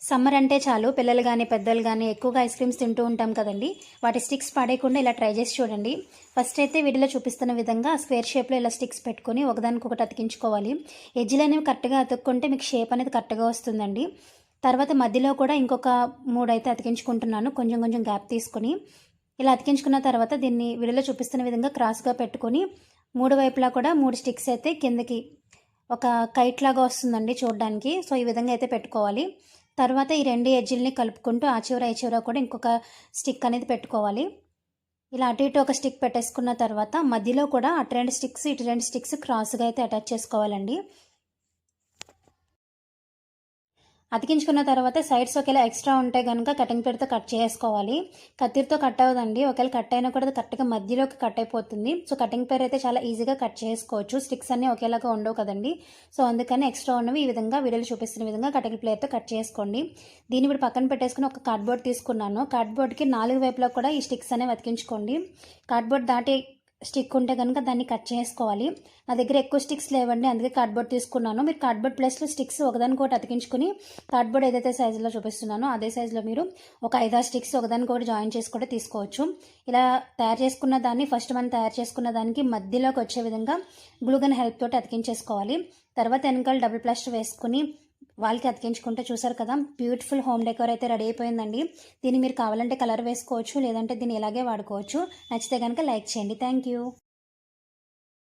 Summer అంటే చాలు పిల్లలు కానీ పెద్దలు కానీ ఎక్కువగా ఐస్ క్రీమ్స్ తింటూ ఉంటాం కదండి. వాటి స్టిక్స్ పడేయకుండా ఇలా ట్రై చేసి చూడండి. ఫస్ట్ అయితే వీడియోలో చూపిస్తున్న విధంగా స్క్వేర్ షేప్లో ఇలా స్టిక్స్ పెట్టుకొని ఒకదానికి ఒకటి అతికించుకోవాలి. ఎజ్జీలు అనేవి కరెక్ట్గా అతుక్కుంటే మీకు షేప్ అనేది కరెక్ట్గా వస్తుందండి. తర్వాత మధ్యలో కూడా ఇంకొక మూడైతే అతికించుకుంటున్నాను. కొంచెం కొంచెం గ్యాప్ తీసుకొని ఇలా అతికించుకున్న తర్వాత దీన్ని వీడియోలో చూపిస్తున్న విధంగా క్రాస్గా పెట్టుకొని మూడు వైపులా కూడా మూడు స్టిక్స్ అయితే కిందకి ఒక కైట్ లాగా వస్తుందండి చూడడానికి. సో ఈ విధంగా అయితే పెట్టుకోవాలి. తర్వాత ఈ రెండు ఎడ్జిల్ని కలుపుకుంటూ ఆ చివర ఈ చివర కూడా ఇంకొక స్టిక్ అనేది పెట్టుకోవాలి. ఇలా అటు ఇటు ఒక స్టిక్ పెట్టేసుకున్న తర్వాత మధ్యలో కూడా అటు రెండు స్టిక్స్ ఇటు రెండు స్టిక్స్ క్రాస్గా అయితే అటాచ్ చేసుకోవాలండి. అతికించుకున్న తర్వాత సైడ్స్ ఒకవేళ ఎక్స్ట్రా ఉంటే కనుక కటింగ్ పేరుతో కట్ చేసుకోవాలి. కత్తిరితో కట్ అవ్వదండి. ఒకవేళ కట్ అయినా కూడా కరెక్ట్గా మధ్యలోకి కట్ అయిపోతుంది. సో కటింగ్ పేర్ అయితే చాలా ఈజీగా కట్ చేసుకోవచ్చు. స్టిక్స్ అన్నీ ఒకేలాగా ఉండవు కదండి. సో అందుకని ఎక్స్ట్రా ఉన్నవి ఈ విధంగా వీడియోలు చూపిస్తున్న విధంగా కటింగ్ ప్లేయర్తో కట్ చేసుకోండి. దీన్ని ఇప్పుడు పక్కన పెట్టేసుకుని ఒక కార్డ్బోర్డ్ తీసుకున్నాను. కార్డ్బోర్డ్కి నాలుగు వైపులో కూడా ఈ స్టిక్స్ అనేవి అతికించుకోండి. కార్డ్బోర్డ్ దాటి స్టిక్ ఉంటే కనుక దాన్ని కట్ చేసుకోవాలి. నా దగ్గర ఎక్కువ స్టిక్స్ లేవండి. అందుకే కార్డ్బోర్డ్ తీసుకున్నాను. మీరు కార్డ్బోర్డ్ ప్లస్లో స్టిక్స్ ఒకదానికొకటి అతికించుకుని కార్డ్బోర్డ్ ఏదైతే సైజులో చూపిస్తున్నానో అదే సైజులో మీరు ఒక ఐదారు స్టిక్స్ ఒకదానికొకటి జాయిన్ చేసి కూడా తీసుకోవచ్చు. ఇలా తయారు చేసుకున్న దాన్ని ఫస్ట్ మనం తయారు చేసుకున్న దానికి మధ్యలోకి వచ్చే విధంగా గ్లూగన్ హెల్ప్ తోటి అతికించేసుకోవాలి. తర్వాత వెనకాల డబుల్ ప్లాస్టర్ వేసుకుని వాళ్ళకి అతికించుకుంటే చూసారు కదా బ్యూటిఫుల్ హోమ్ డెకోర్ అయితే రెడీ అయిపోయిందండి. దీన్ని మీరు కావాలంటే కలర్ వేసుకోవచ్చు లేదంటే దీన్ని ఇలాగే వాడుకోవచ్చు. నచ్చితే కనుక లైక్ చేయండి. Thank you.